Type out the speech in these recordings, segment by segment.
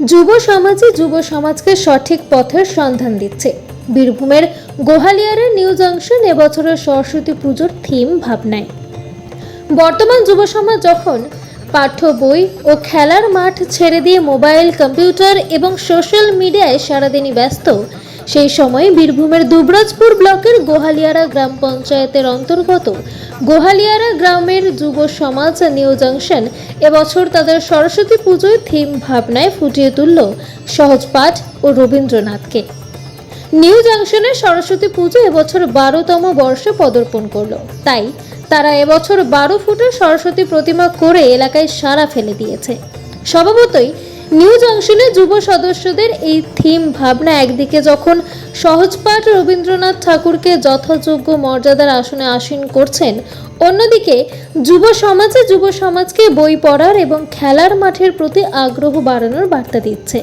যুব সমাজই যুব সমাজকে সঠিক পথের সন্ধান দিচ্ছে। বীরভূমের গোহালিয়ারের নিউ জাংশন এবছরের সরস্বতী পুজোর থিম ভাবনায়। বর্তমান যুব সমাজ যখন পাঠ্য বই ও খেলার মাঠ ছেড়ে দিয়ে মোবাইল, কম্পিউটার এবং সোশ্যাল মিডিয়ায় সারাদিনই ব্যস্ত সেই সময় বীরভূমের দুবরাজপুর ব্লকের গোহালিয়ারা গ্রাম পঞ্চায়েতের অন্তর্গত গোহালিয়ারা গ্রামের যুব সমাজ নিউ জাংশন এবছর তাদের সরস্বতী পুজোয় থিম ভাবনায় ফুটিয়ে তুলল সহজ পাঠ ও রবীন্দ্রনাথকে। নিউ জাংশনের সরস্বতী পুজো এবছর বারোতম বর্ষে পদার্পণ করল। তাই তারা এবছর বারো ফুটের সরস্বতী প্রতিমা করে এলাকায় সাড়া ফেলে দিয়েছে। স্বভাবতই নিউ জাংশনে যুব সদস্যদের এই থিম ভাবনা। একদিকে যখন সহজপাঠ রবীন্দ্রনাথ ঠাকুরকে যথাযোগ্য মর্যাদার আসনে আসীন করছেন, অন্যদিকে যুব সমাজে যুব সমাজকে বই পড়ার এবং খেলার মাঠের প্রতি আগ্রহ বাড়ানোর বার্তা দিচ্ছে।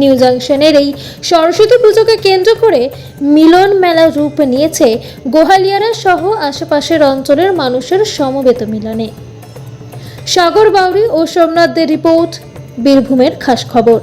নিউ জাংশনের এই সরস্বতী পুজোকে কেন্দ্র করে মিলন মেলা রূপ নিয়েছে গোহালিয়ারা সহ আশেপাশের অঞ্চলের মানুষের সমবেত মিলনে। সাগর বাউরি ও সোমনাথদের রিপোর্ট। বীরভূমের খাস খবর।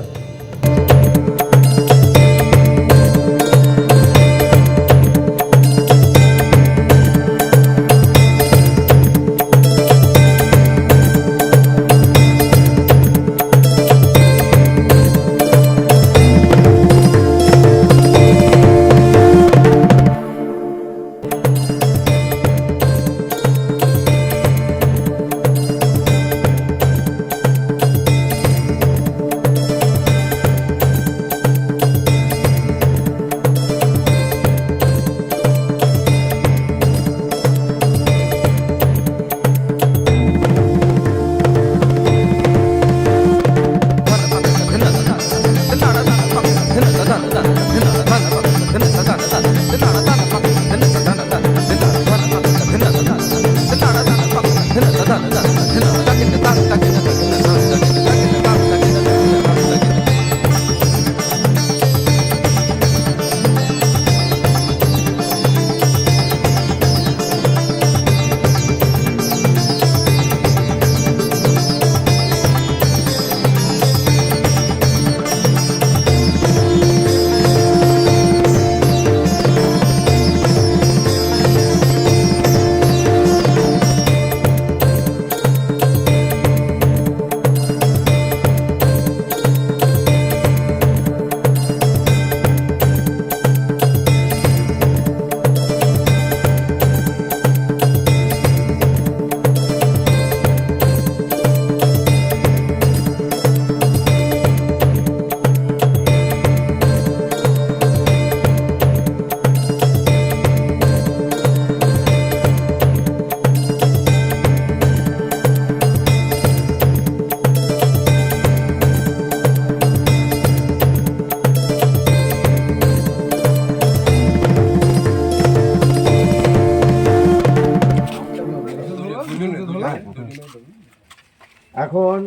এখন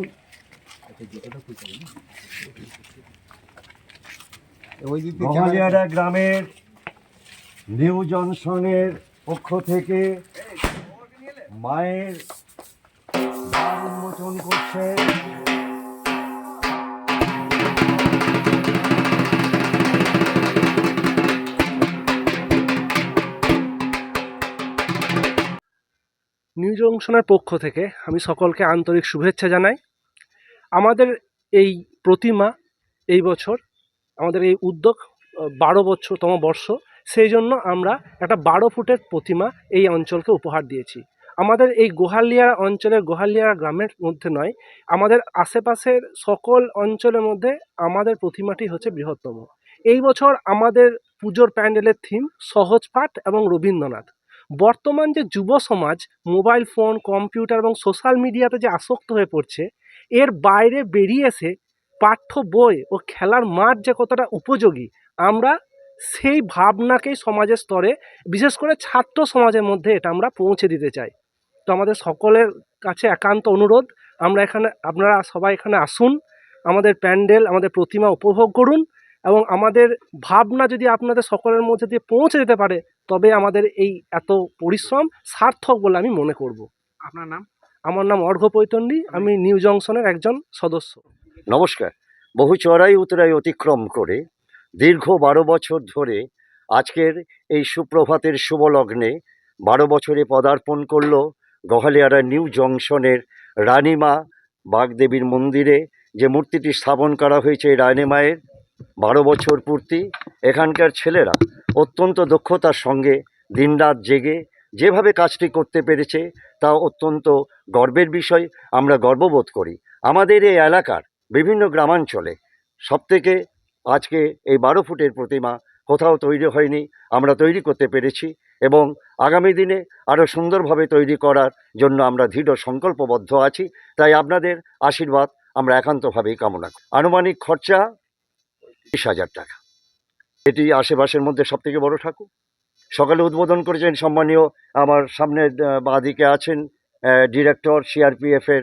গ্রামের নিউ জনসনের পক্ষ থেকে মায়ের উন্মোচন করছে। নিউ জংশনের পক্ষ থেকে আমি সকলকে আন্তরিক শুভেচ্ছা জানাই। আমাদের এই প্রতিমা এই বছর, আমাদের এই উদ্যোগ বারো বছরতম বর্ষ, সেই জন্য আমরা একটা বারো ফুটের প্রতিমা এই অঞ্চলকে উপহার দিয়েছি। আমাদের এই গোহালিয়ারা অঞ্চলের গোহালিয়ারা গ্রামের মধ্যে নয়, আমাদের আশেপাশের সকল অঞ্চলের মধ্যে আমাদের প্রতিমাটি হচ্ছে বৃহত্তম। এই বছর আমাদের পুজোর প্যান্ডেলের থিম সহজ পাঠ এবং রবীন্দ্রনাথ। বর্তমান যে যুব সমাজ, মোবাইল ফোন, কম্পিউটার এবং সোশ্যাল মিডিয়াতে যে আসক্ত হয়ে পড়ছে, এর বাইরে বেরিয়ে এসে পাঠ্য বই ও খেলার মাঠ যে কতটা উপযোগী, আমরা সেই ভাবনাকেই সমাজের স্তরে, বিশেষ করে ছাত্র সমাজের মধ্যে এটা আমরা পৌঁছে দিতে চাই। তো আমাদের সকলের কাছে একান্ত অনুরোধ, আমরা এখানে, আপনারা সবাই এখানে আসুন, আমাদের প্যান্ডেল, আমাদের প্রতিমা উপভোগ করুন। এবং আমাদের ভাবনা যদি আপনাদের সকলের মধ্যে দিয়ে পৌঁছে যেতে পারে তবে আমাদের এই এত পরিশ্রম সার্থক বলে আমি মনে করব। আপনার নাম? আমার নাম অর্ঘ্য পৈতন্ডী আমি নিউ জংশনের একজন সদস্য। নমস্কার। বহু চড়াই উতরাই অতিক্রম করে দীর্ঘ বারো বছর ধরে আজকের এই সুপ্রভাতের শুভলগ্নে বারো বছরে পদার্পণ করল গহালিয়ারা নিউ জংশনের রানীমা বাগদেবীর মন্দিরে। যে মূর্তিটি স্থাপন করা হয়েছে এই রানী মায়ের বারো বছর পূর্তি এখানকার ছেলেরা অত্যন্ত দক্ষতার সঙ্গে দিনরাত জেগে যেভাবে কাজটি করতে পেরেছে তা অত্যন্ত গর্বের বিষয়, আমরা গর্ববোধ করি। আমাদের এই এলাকার বিভিন্ন গ্রামাঞ্চলে সবথেকে আজকে এই বারো ফুটের প্রতিমা কোথাও তৈরি হয়নি, আমরা তৈরি করতে পেরেছি এবং আগামী দিনে আরও সুন্দরভাবে তৈরি করার জন্য আমরা দৃঢ় সংকল্পবদ্ধ আছি। তাই আপনাদের আশীর্বাদ আমরা একান্তভাবেই কামনা করি। আনুমানিক খরচা বিশ হাজার টাকা। এটি আশেপাশের মধ্যে সবথেকে বড় ঠাকুর। সকালে উদ্বোধন করেছেন সম্মানীয় আমার সামনের আহ, বাঁদিকে আছেন ডিরেক্টর সিআরপিএফের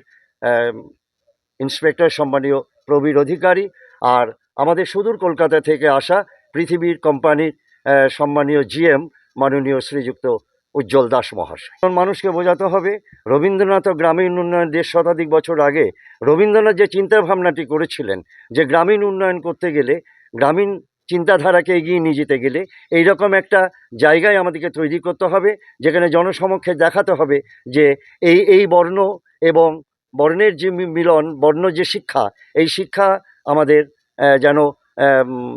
ইন্সপেক্টর সম্মানীয় প্রবীর অধিকারী আর আমাদের সুদূর কলকাতা থেকে আসা পৃথিবীর কোম্পানির সম্মানীয় জিএম মাননীয় শ্রীযুক্ত উজ্জ্বল দাস মহাশয়। মানুষকে বোঝাতে হবে, রবীন্দ্রনাথ গ্রামীণ উন্নয়ন দেড় শতাধিক বছর আগে রবীন্দ্রনাথ যে চিন্তাভাবনাটি করেছিলেন, যে গ্রামীণ উন্নয়ন করতে গেলে, গ্রামীণ চিন্তাধারাকে এগিয়ে নিয়ে যেতে গেলে এই রকম একটা জায়গায় আমাদেরকে তৈরি করতে হবে, যেখানে জনসমক্ষে দেখাতে হবে যে এই এই বর্ণ এবং বর্ণের যে মিলন, বর্ণ যে শিক্ষা, এই শিক্ষা আমাদের যেন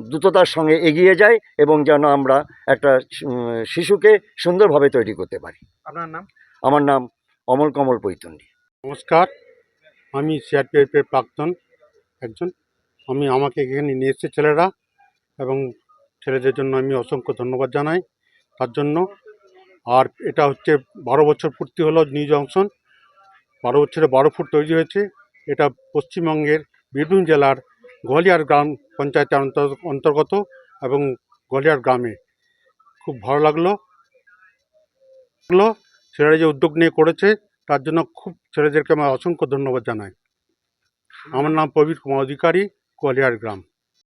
দ্রুততার সঙ্গে এগিয়ে যায় এবং যেন আমরা একটা শিশুকে সুন্দরভাবে তৈরি করতে পারি। আপনার নাম? আমার নাম অমল কমল পৈতন্ডী। নমস্কার আমি সিআরপিএফের প্রাক্তন একজন। আমি আমাকে এখানে নিয়ে এসেছে ছেলেরা এবং ছেলেদের জন্য আমি অসংখ্য ধন্যবাদ জানাই। তার জন্য আর এটা হচ্ছে বারো বছর পূর্তি হলো নিউ জংশন বারো বছরে বারো ফুট তৈরি হয়েছে। এটা পশ্চিমবঙ্গের বীরভূম জেলার গোয়ালিয়ার গ্রাম পঞ্চায়েতের অন্তর- অন্তর্গত এবং গোয়ালিয়ার গ্রামে। খুব ভালো লাগল। ছেলেরা যে উদ্যোগ নিয়ে করেছে, তার জন্য খুব ছেলেদেরকে আমার অসংখ্য ধন্যবাদ জানাই। আমার নাম প্রবীর কুমার অধিকারী, গোয়ালিয়ার গ্রাম।